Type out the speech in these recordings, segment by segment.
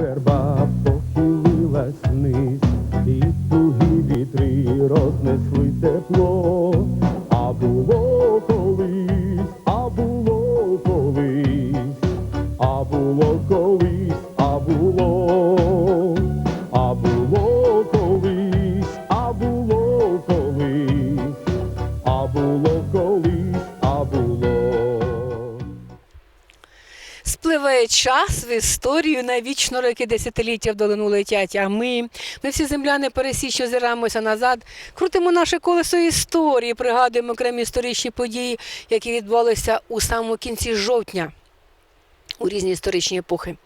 verba. Спливає час в історію, навічно роки десятиліття в долину летять. А ми, ми всі земляни пересічно озираємося назад, крутимо наше колесо історії, пригадуємо окремі історичні події, які відбувалися у самому кінці жовтня у різні історичні епохи.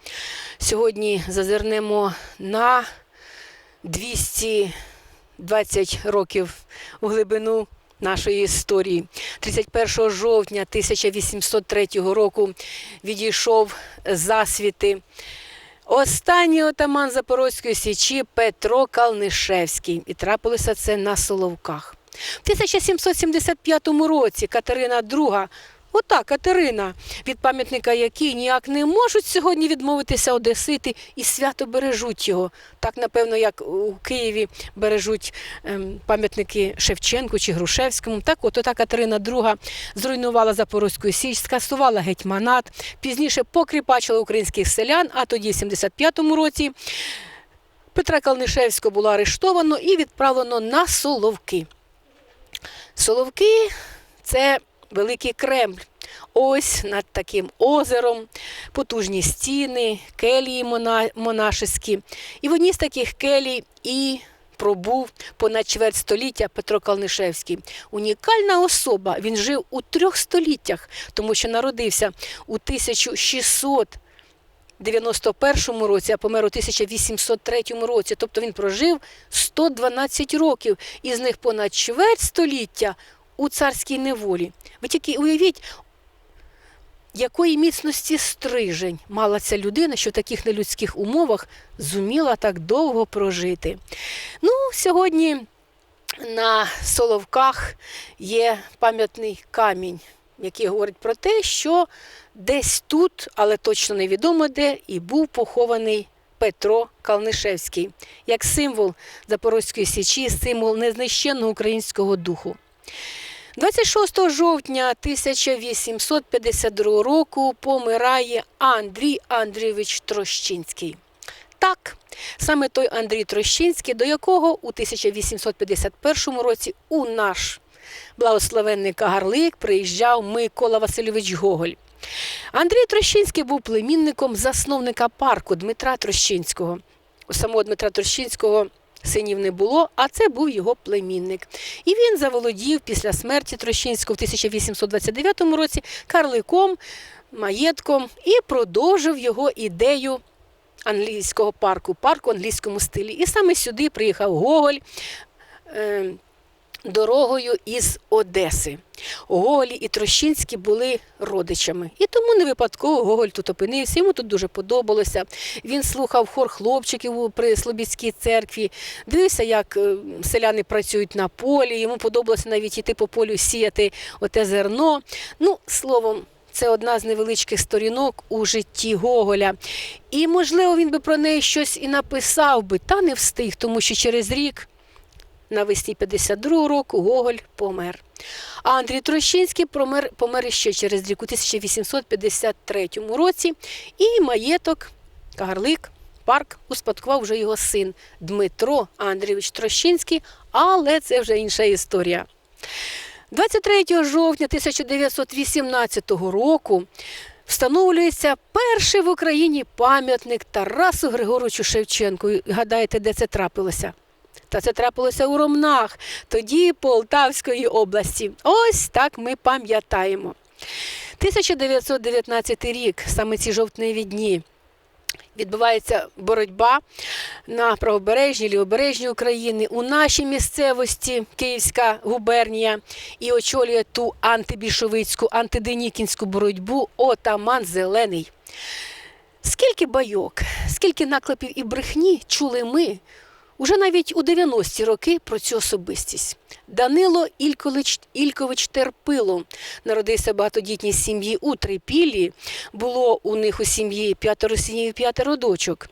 Сьогодні зазирнемо на 220 років у глибину нашої історії. 31 жовтня 1803 року відійшов засвіти. Останній отаман Запорозької січі Петро Калнишевський. І трапилося це на Соловках. В 1775 році Катерина II, ота Катерина, від пам'ятника якій ніяк не можуть сьогодні відмовитися одесити і свято бережуть його. Так, напевно, як у Києві бережуть ем, пам'ятники Шевченку чи Грушевському. Так, от ота Катерина II зруйнувала Запорозьку Січ, скасувала гетьманат, пізніше покріпачила українських селян, а тоді, в 75-му році, Петра Калнишевського було арештовано і відправлено на Соловки. Соловки це великий Кремль. Ось над таким озером, потужні стіни, келії монашеські. І в одній з таких келій і пробув понад чверть століття Петро Калнишевський. Унікальна особа. Він жив у трьох століттях, тому що народився у 1600 91 році, а помер у 1803 році. Тобто він прожив 112 років, із них понад чверть століття у царській неволі. Ви тільки уявіть, якої міцності стрижень мала ця людина, що в таких нелюдських умовах зуміла так довго прожити. Ну, сьогодні на Соловках є пам'ятний камінь, який говорить про те, що десь тут, але точно невідомо де, і був похований Петро Калнишевський, як символ Запорозької січі, символ незнищенного українського духу. 26 жовтня 1852 року помирає Андрій Андрійович Трощинський. Так, саме той Андрій Трощинський, до якого у 1851 році у наш благословенний Кагарлик приїжджав Микола Васильович Гоголь. Андрій Трощинський був племінником засновника парку Дмитра Трощинського. У самого Дмитра Трощинського синів не було, а це був його племінник. І він заволодів після смерті Трощинського в 1829 році карликом, маєтком і продовжив його ідею англійського парку, парку в англійському стилі. І саме сюди приїхав Гоголь. Дорогою із Одеси. Гоголі і Трощинські були родичами. І тому не випадково Гоголь тут опинився. Йому тут дуже подобалося. Він слухав хор хлопчиків при Слобідській церкві, дивився, як е, селяни працюють на полі. Йому подобалося навіть іти по полю сіяти оте зерно. Ну, словом. Це одна з невеличких сторінок у житті Гоголя. І, можливо, він би про неї щось і написав би, та не встиг, тому що через рік навесні 52 року Гоголь помер. А Андрій Трощинський помер, помер ще через рік у 1853 році. І маєток, Кагарлик, парк успадкував вже його син Дмитро Андрійович Трощинський, але це вже інша історія. 23 жовтня 1918 року встановлюється перший в Україні пам'ятник Тарасу Григоровичу Шевченку. Гадаєте, де це трапилося? Та це трапилося у Ромнах, тоді Полтавської області. Ось так ми пам'ятаємо. 1919 рік, саме ці жовтневі дні, відбувається боротьба на правобережній, лівобережній України, у нашій місцевості Київська губернія і очолює ту антибільшовицьку, антиденікінську боротьбу отаман Зелений. Скільки байок, скільки наклепів і брехні чули ми уже навіть у 90-ті роки про цю особистість. Данило Ількович, Ількович Терпило народився багатодітній сім'ї у Трипіллі. Було у них у сім'ї п'ятеро синів і п'ятеро дочок.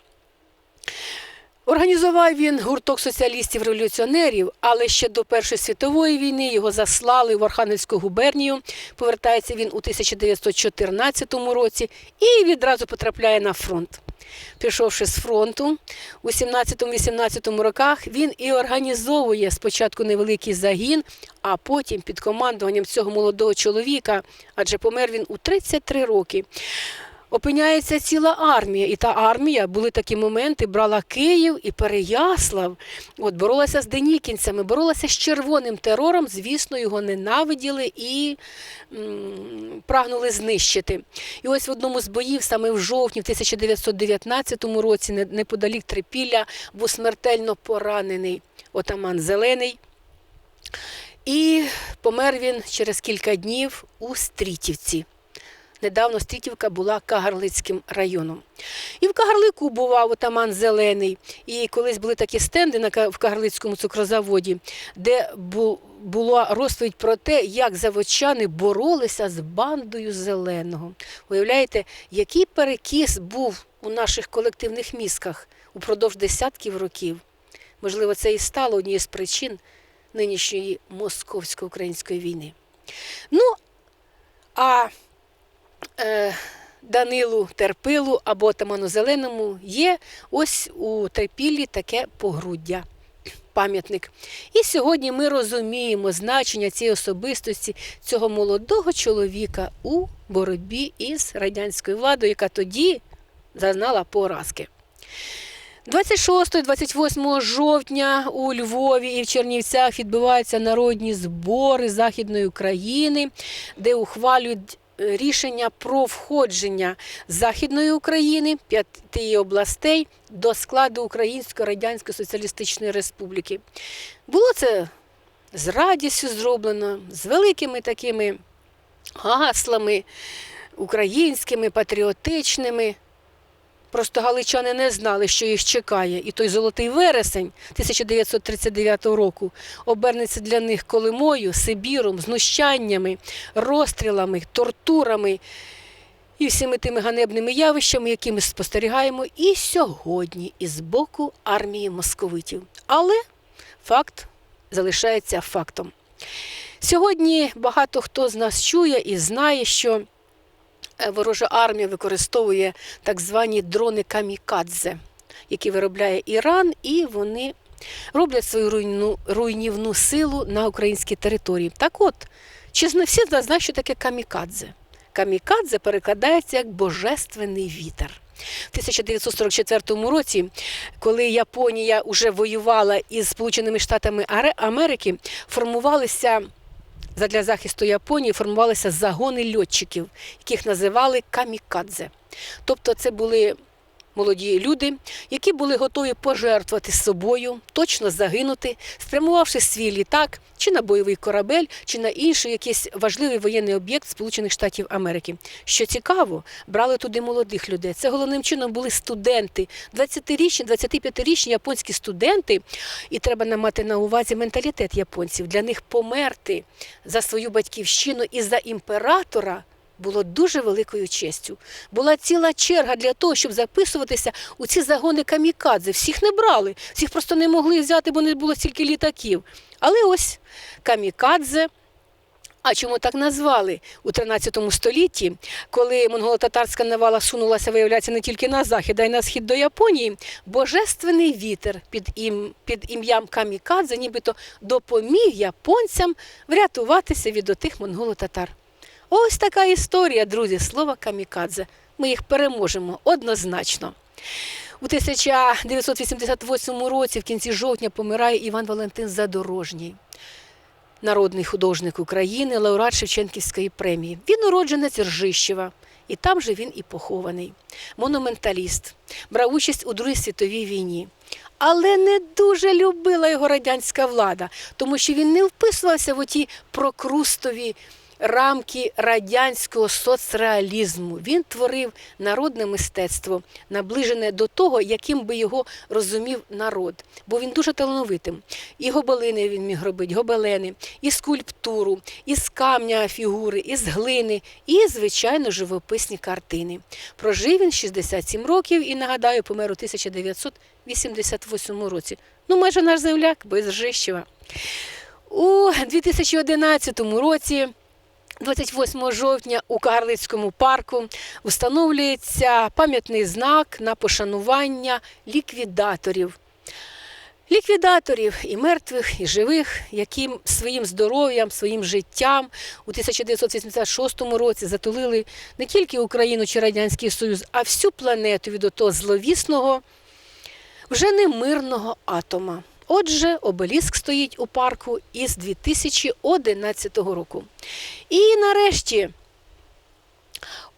Організував він гурток соціалістів-революціонерів, але ще до Першої світової війни його заслали в Архангельську губернію. Повертається він у 1914 році і відразу потрапляє на фронт. Прийшовши з фронту у 17-18 роках, він і організовує спочатку невеликий загін, а потім під командуванням цього молодого чоловіка, адже помер він у 33 роки опиняється ціла армія. І та армія були такі моменти, брала Київ і Переяслав, от боролася з денікінцями, боролася з червоним терором. Звісно, його ненавиділи і м, прагнули знищити. І ось в одному з боїв, саме в жовтні, в 1919 році, неподалік Трипілля, був смертельно поранений отаман Зелений. І помер він через кілька днів у Стрітівці. Недавно Стрітівка була Кагарлицьким районом. І в Кагарлику бував отаман Зелений. І колись були такі стенди в Кагарлицькому цукрозаводі, де бу- була розповідь про те, як заводчани боролися з бандою зеленого. Уявляєте, який перекіс був у наших колективних мізках упродовж десятків років. Можливо, це і стало однією з причин нинішньої московсько-української війни. Ну, а Данилу Терпилу або Отаману Зеленому є ось у Трипіллі таке погруддя. Пам'ятник. І сьогодні ми розуміємо значення цієї особистості цього молодого чоловіка у боротьбі із радянською владою, яка тоді зазнала поразки. 26-28 жовтня у Львові і в Чернівцях відбуваються народні збори Західної України, де ухвалюють е, рішення про входження Західної України, п'яти областей до складу Української Радянської Соціалістичної Республіки. Було це з радістю зроблено, з великими такими гаслами українськими, патріотичними. Просто галичани не знали, що їх чекає. І той золотий вересень 1939 року обернеться для них колимою, Сибіром, знущаннями, розстрілами, тортурами і всіми тими ганебними явищами, які ми спостерігаємо і сьогодні із боку армії московитів. Але факт залишається фактом. Сьогодні багато хто з нас чує і знає, що ворожа армія використовує так звані дрони камікадзе, які виробляє Іран, і вони роблять свою руйну, руйнівну силу на українській території. Так от, чи зна- всі знають, що таке камікадзе? Камікадзе перекладається як божественний вітер. В 1944 році, коли Японія вже воювала із Сполученими Штатами Америки, формувалися задля захисту Японії формувалися загони льотчиків, яких називали камікадзе. Тобто це були молоді люди, які були готові пожертвувати собою, точно загинути, спрямувавши свій літак чи на бойовий корабель, чи на інший якийсь важливий воєнний об'єкт Сполучених Штатів Америки. Що цікаво, брали туди молодих людей. Це головним чином були студенти, 20-річні, 25-річні японські студенти. І треба мати на увазі менталітет японців. Для них померти за свою батьківщину і за імператора було дуже великою честю. Була ціла черга для того, щоб записуватися у ці загони камікадзе. Всіх не брали, всіх просто не могли взяти, бо не було стільки літаків. Але ось камікадзе. А чому так назвали у 13 столітті, коли монголо-татарська навала сунулася, виявляється, не тільки на захід, а й на схід до Японії, божественний вітер під, ім, під ім'ям Камікадзе нібито допоміг японцям врятуватися від отих монголо-татар. Ось така історія, друзі, слова камікадзе. Ми їх переможемо однозначно. У 1988 році, в кінці жовтня, помирає Іван Валентин Задорожній, народний художник України, лауреат Шевченківської премії. Він уродженець Ржищева, і там же він і похований. Монументаліст, брав участь у Другій світовій війні. Але не дуже любила його радянська влада, тому що він не вписувався в оті прокрустові рамки радянського соцреалізму. Він творив народне мистецтво, наближене до того, яким би його розумів народ. Бо він дуже талановитим. І гобелини він міг робити, гобелени, і скульптуру, і з камня фігури, і з глини, і, звичайно, живописні картини. Прожив він 67 років і, нагадаю, помер у 1988 році. Ну, майже наш земляк, без Жищева. У 2011 році, 28 жовтня, у Кагарлицькому парку встановлюється пам'ятний знак на пошанування ліквідаторів. Ліквідаторів і мертвих, і живих, яким своїм здоров'ям, своїм життям у 1986 році затулили не тільки Україну чи Радянський Союз, а всю планету від отого зловісного, вже не мирного атома. Отже, обеліск стоїть у парку із 2011 року. І нарешті.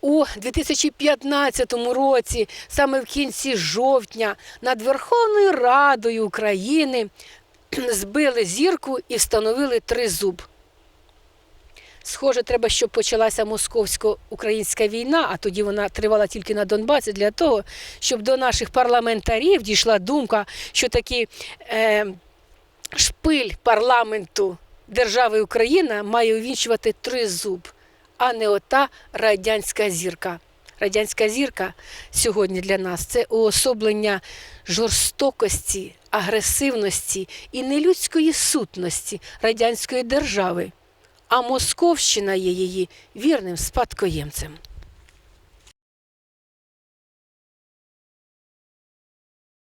У 2015 році, саме в кінці жовтня, над Верховною Радою України збили зірку і встановили тризуб. Схоже, треба, щоб почалася московсько-українська війна, а тоді вона тривала тільки на Донбасі, для того, щоб до наших парламентарів дійшла думка, що такий е, шпиль парламенту держави Україна має увінчувати тризуб, а не ота радянська зірка. Радянська зірка сьогодні для нас це уособлення жорстокості, агресивності і нелюдської сутності радянської держави а Московщина є її вірним спадкоємцем.